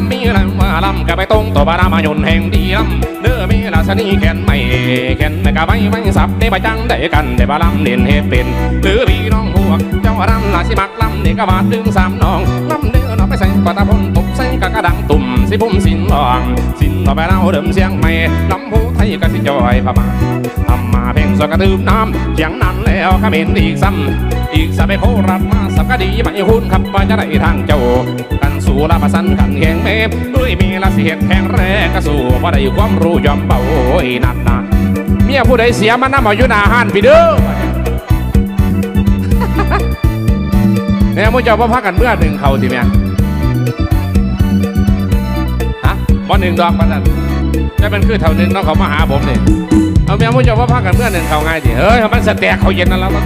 ำมีลำว่าลำกับไปตรงตัวบารามายนแห่งดีลำเนื้อมีลาสนีแขนไม่แขนกะไม่ไม่สับได้ประจังได้กันได้บาลำเด่นเฮเป็นหรือพี่น้องพวเจ้ารำลาสิมักลำเด็กกบาดดึงสามน้องลำเนื้อเราไปใส่ปะตาพนตบใส่กะกระดังตุ่มสิพุ่มสินลองสินเราไปเล่าเดิมเสียงใหม่ลำผู้ไทยก็สิจอยพม่าทำมาเพ่งสกระตืบน้ำเสียงนั้นแล้วขมิ้นอีกซ้ำ อีกสับไปโคราชมาสับกะดีไม่คุ้นขับว่าจะได้ทางเจ้า กันสู่ลาประสันกันแข่งเมฟด้วยมีละเสียดแข่งแรกก็สู่ว่าได้ความรู้ยอมเบาโอ้ยนั่นนะเมียผู้ใดเสียมันน้ำเอาอยู่หน้าห้านพี่เด้อเนี่ยมุ่งจะว่าพักกันเมื่อหนึ่งเขาทีเมียฮะวันหนึ่งดอกปันนั้นจะเป็นคือเท่านึงเน้องเขามาหาผมนี่เอาเมียมุ่งจะว่าพักกันเมื่อหนึ่งเขาไงทีเฮ้ยมันสแต็กเขาเย็นนั่นแล้วมัน